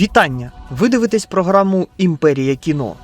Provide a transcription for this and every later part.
Вітання! Ви дивитесь програму Імперія кіно.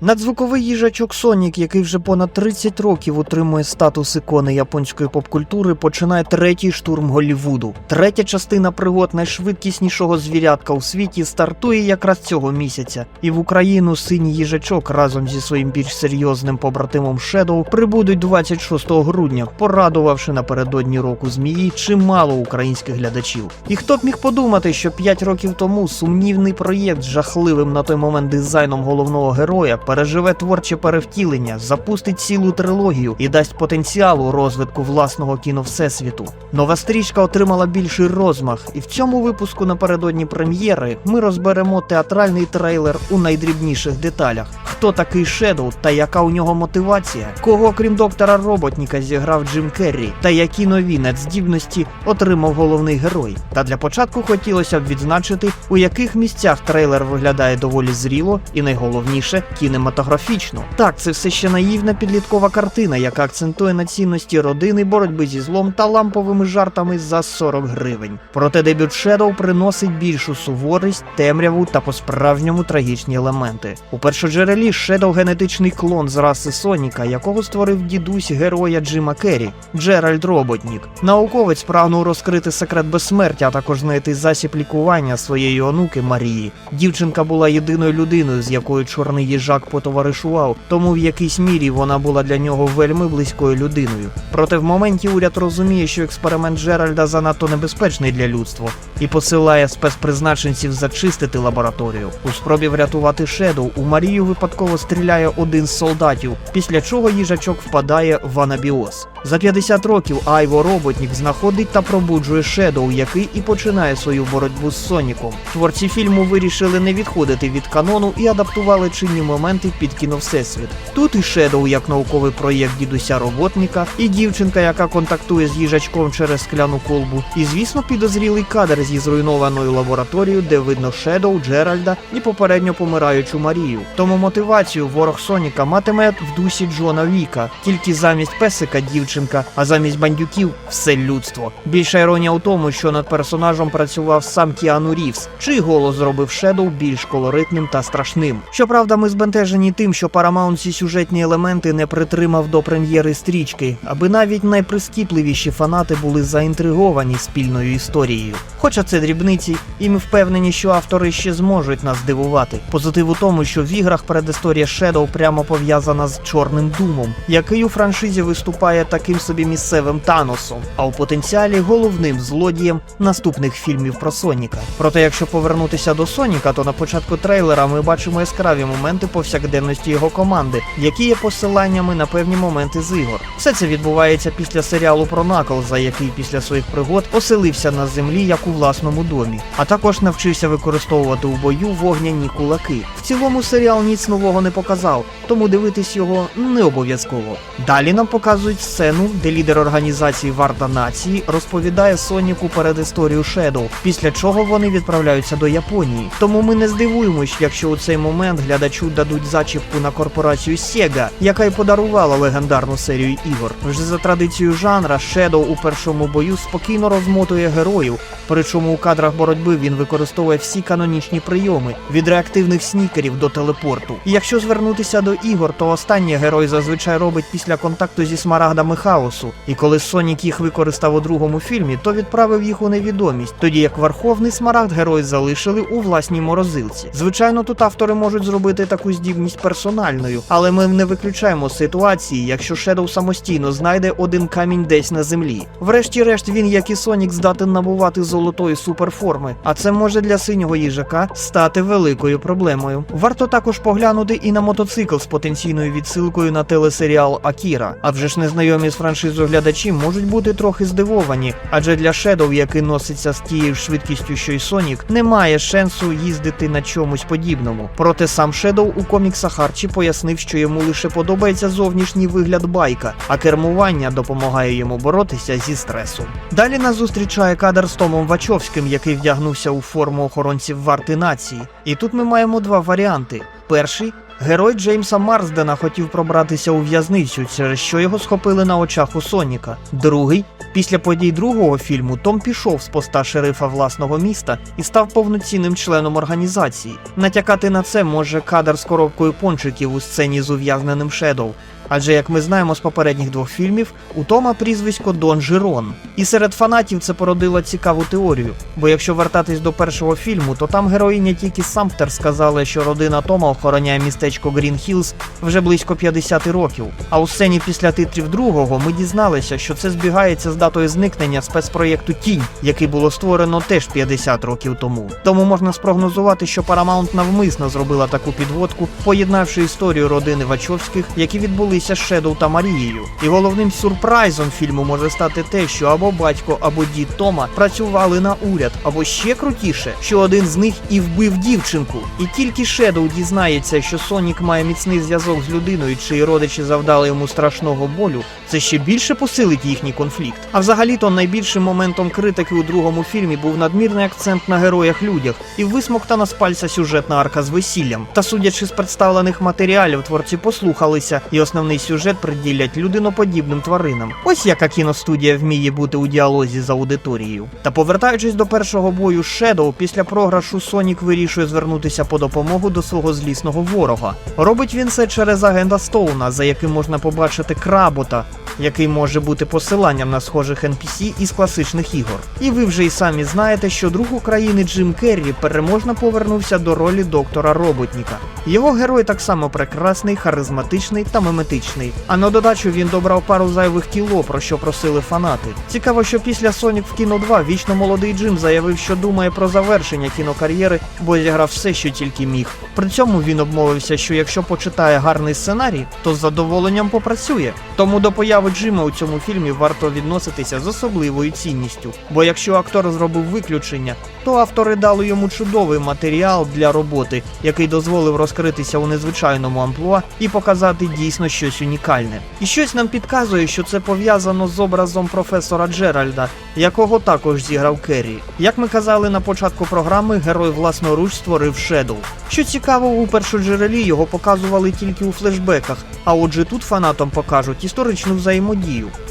Надзвуковий їжачок Сонік, який вже понад 30 років утримує статус ікони японської попкультури, починає третій штурм Голлівуду. Третя частина пригод найшвидкіснішого звірятка у світі стартує якраз цього місяця, і в Україну синій їжачок разом зі своїм більш серйозним побратимом Шедоу прибудуть 26 грудня, порадувавши напередодні року змії чимало українських глядачів. І хто б міг подумати, що 5 років тому сумнівний проєкт з жахливим на той момент дизайном головного героя переживе творче перевтілення, запустить цілу трилогію і дасть потенціал у розвитку власного кіновсесвіту. Нова стрічка отримала більший розмах, і в цьому випуску напередодні прем'єри ми розберемо театральний трейлер у найдрібніших деталях. Хто такий Шедоу та яка у нього мотивація? Кого крім доктора Роботніка зіграв Джим Керрі? Та які нові надздібності отримав головний герой? Та для початку хотілося б відзначити, у яких місцях трейлер виглядає доволі зріло і найголовніше кінематографічно. Так, це все ще наївна підліткова картина, яка акцентує на цінності родини, боротьби зі злом та ламповими жартами за 40 гривень. Проте дебют Shadow приносить більшу суворість, темряву та по-справжньому трагічні елементи. У першоджерелі Shadow генетичний клон з раси Соніка, якого створив дідусь героя Джима Керрі, Джеральд Роботнік. Науковець прагнув розкрити секрет безсмертя, а також знайти засіб лікування своєї онуки Марії. Дівчинка була єдиною людиною, з якою чорний їжак потоваришував, тому в якійсь мірі вона була для нього вельми близькою людиною. Проте в моменті уряд розуміє, що експеримент Джеральда занадто небезпечний для людства і посилає спецпризначенців зачистити лабораторію. У спробі врятувати Шедоу у Марію випадково стріляє один з солдатів, після чого їжачок впадає в анабіоз. За 50 років Айво Роботнік знаходить та пробуджує Шедоу, який і починає свою боротьбу з Соніком. Творці фільму вирішили не відходити від канону і адаптували чинні моменти під кіно Всесвіт. Тут і Шедоу як науковий проєкт дідуся роботника, і дівчинка, яка контактує з їжачком через скляну колбу, і звісно підозрілий кадр зі зруйнованою лабораторією, де видно Шедоу, Джеральда і попередньо помираючу Марію. Тому мотивацію ворог Соніка матиме в дусі Джона Віка, тільки замість песика дівчинка, а замість бандюків все людство. Більша іронія у тому, що над персонажем працював сам Кіану Рівс, чий голос зробив Шедоу більш колоритним та страшним. Щоправда, ми збентежені тим, що Paramount ці сюжетні елементи не притримав до прем'єри стрічки, аби навіть найприскіпливіші фанати були заінтриговані спільною історією. Хоча це дрібниці, і ми впевнені, що автори ще зможуть нас здивувати. Позитив у тому, що в іграх передісторія Shadow прямо пов'язана з Чорним Думом, який у франшизі виступає таким собі місцевим Таносом, а у потенціалі головним злодієм наступних фільмів про Соніка. Проте, якщо повернутися до Соніка, то на початку трейлера ми бачимо яскраві моменти повсякденності його команди, які є посиланнями на певні моменти з ігор. Все це відбувається після серіалу про Наклза, який після своїх пригод оселився на землі як у власному домі, а також навчився використовувати у бою вогняні кулаки. В цілому серіал ніц нового не показав, тому дивитись його не обов'язково. Далі нам показують сцену, де лідер організації Варта Нації розповідає Соніку перед історію Shadow, після чого вони відправляються до Японії. Тому ми не здивуємось, якщо у цей момент глядачу дадуть зачіпку на корпорацію Sega, яка й подарувала легендарну серію ігор. Вже за традицією жанра Shadow у першому бою спокійно розмотує героїв, причому у кадрах боротьби він використовує всі канонічні прийоми від реактивних снікерів до телепорту. Якщо звернутися до ігор, то останнє герой зазвичай робить після контакту зі смарагдами хаосу. І коли Сонік їх використав у другому фільмі, то відправив їх у невідомість, тоді як Верховний смарагд герої залишили у власній морозилці. Звичайно, тут автори можуть зробити таку здібність персональною, але ми не виключаємо ситуації, якщо Shadow самостійно знайде один камінь десь на землі. Врешті-решт він, як і Сонік, здатен набувати золотої суперформи, а це може для синього їжака стати великою проблемою. Варто також поглянути і на мотоцикл з потенційною відсилкою на телесеріал Акіра. А вже ж незнайомі з франшизою глядачі можуть бути трохи здивовані, адже для Shadow, який носиться з тією швидкістю, що й Сонік, немає шансу їздити на чомусь подібному. Проте сам Shadow у коміксах Арчі пояснив, що йому лише подобається зовнішній вигляд байка, а кермування допомагає йому боротися зі стресом. Далі нас зустрічає кадр з Томом Вачовським, який вдягнувся у форму охоронців варти нації. І тут ми маємо два варіанти. Перший Герой Джеймса Марсдена хотів пробратися у в'язницю, через що його схопили на очах у Соніка. Другий, після подій другого фільму, Том пішов з поста шерифа власного міста і став повноцінним членом організації. Натякати на це може кадр з коробкою пончиків у сцені з ув'язненим Шедоу. Адже, як ми знаємо з попередніх двох фільмів, у Тома прізвисько Дон Жирон. І серед фанатів це породило цікаву теорію. Бо якщо вертатись до першого фільму, то там героїня тільки Самптер сказали, що родина Тома охороняє містечко Грін Хілз вже близько 50 років. А у сцені після титрів другого ми дізналися, що це збігається з датою зникнення спецпроєкту Тінь, який було створено теж 50 років тому. Тому можна спрогнозувати, що Paramount навмисно зробила таку підводку, поєднавши історію родини Вачовських, які відбулися з Шедоу та Марією. І головним сюрпрайзом фільму може стати те, що або батько, або дід Тома працювали на уряд, або ще крутіше, що один з них і вбив дівчинку. І тільки Шедоу дізнається, що Сонік має міцний зв'язок з людиною, чиї родичі завдали йому страшного болю. Це ще більше посилить їхній конфлікт. А взагалі-то найбільшим моментом критики у другому фільмі був надмірний акцент на героях людях і висмоктана з пальця сюжетна арка з весіллям. Та судячи з представлених матеріалів, творці послухалися, і основний сюжет приділять людиноподібним тваринам. Ось яка кіностудія вміє бути у діалозі з аудиторією. Та повертаючись до першого бою Shadow, після програшу Сонік вирішує звернутися по допомогу до свого злісного ворога. Робить він це через агента Стоуна, за яким можна побачити кработа, який може бути посиланням на схожих NPC із класичних ігор. І ви вже й самі знаєте, що друг України Джим Керрі переможно повернувся до ролі доктора Роботніка. Його герой так само прекрасний, харизматичний та меметичний. А на додачу він добрав пару зайвих кіло, про що просили фанати. Цікаво, що після Sonic в кіно 2 вічно молодий Джим заявив, що думає про завершення кінокар'єри, бо зіграв все, що тільки міг. При цьому він обмовився, що якщо почитає гарний сценарій, то з задоволенням попрацює. Тому до появи Джима у цьому фільмі варто відноситися з особливою цінністю. Бо якщо актор зробив виключення, то автори дали йому чудовий матеріал для роботи, який дозволив розкритися у незвичайному амплуа і показати дійсно щось унікальне. І щось нам підказує, що це пов'язано з образом професора Джеральда, якого також зіграв Керрі. Як ми казали на початку програми, герой власноруч створив Шедоу. Що цікаво, у першоджерелі його показували тільки у флешбеках, а отже тут фанатам покажуть історичну взаємодію.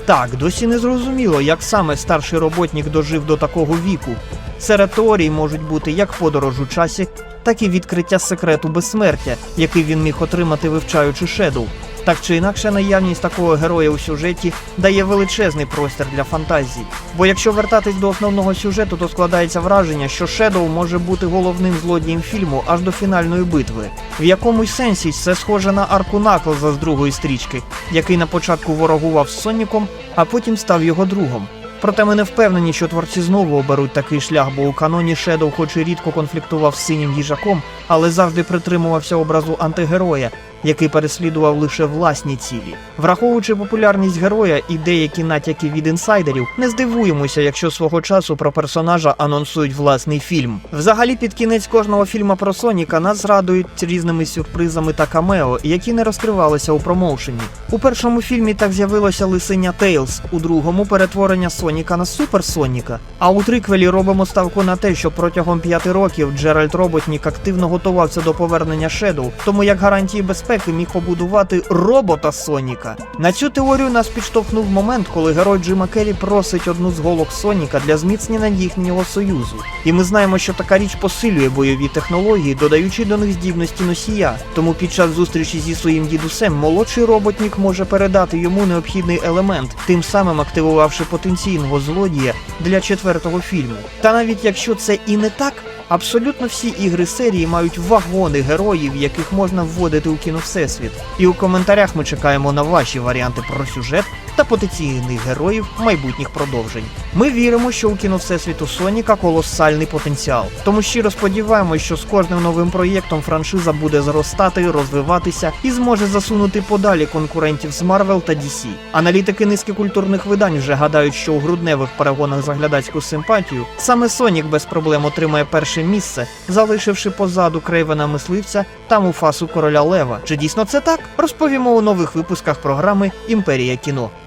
Так, досі не зрозуміло, як саме старший роботник дожив до такого віку. Серед теорій можуть бути як подорож у часі, так і відкриття секрету безсмертя, який він міг отримати вивчаючи Шедоу. Так чи інакше, наявність такого героя у сюжеті дає величезний простір для фантазії. Бо якщо вертатись до основного сюжету, то складається враження, що Шедоу може бути головним злодієм фільму аж до фінальної битви. В якомусь сенсі це схоже на арку Наклза з другої стрічки, який на початку ворогував з Соніком, а потім став його другом. Проте ми не впевнені, що творці знову оберуть такий шлях, бо у каноні Шедоу хоч і рідко конфліктував з синім їжаком, але завжди притримувався образу антигероя, який переслідував лише власні цілі. Враховуючи популярність героя і деякі натяки від інсайдерів, не здивуємося, якщо свого часу про персонажа анонсують власний фільм. Взагалі, під кінець кожного фільму про Соніка нас зрадують різними сюрпризами та камео, які не розкривалися у промоушені. У першому фільмі так з'явилося лисиня Тейлз, у другому перетворення Соніка на Супер Соніка. А у триквелі робимо ставку на те, що протягом п'яти років Джеральд Роботнік активно готувався до повернення Шедоу, тому як гарантії безпеки міг побудувати робота Соніка. На цю теорію нас підштовхнув момент, коли герой Джима Керрі просить одну з голок Соніка для зміцнення їхнього союзу. І ми знаємо, що така річ посилює бойові технології, додаючи до них здібності носія. Тому під час зустрічі зі своїм дідусем молодший роботнік може передати йому необхідний елемент, тим самим активувавши потенційного злодія для четвертого фільму. Та навіть якщо це і не так. Абсолютно всі ігри серії мають вагони героїв, яких можна вводити у кіно Всесвіт. І у коментарях ми чекаємо на ваші варіанти про сюжет та потенційних героїв майбутніх продовжень. Ми віримо, що у кіно Всесвіту Соніка колосальний потенціал. Тому щиро сподіваємось, що з кожним новим проєктом франшиза буде зростати, розвиватися і зможе засунути подалі конкурентів з Marvel та DC. Аналітики низки культурних видань вже гадають, що у грудневих перегонах за глядацьку симпатію саме Сонік без проблем отримає перше місце, залишивши позаду Крейвена мисливця та Муфасу короля Лева. Чи дійсно це так? Розповімо у нових випусках програми Імперія кіно.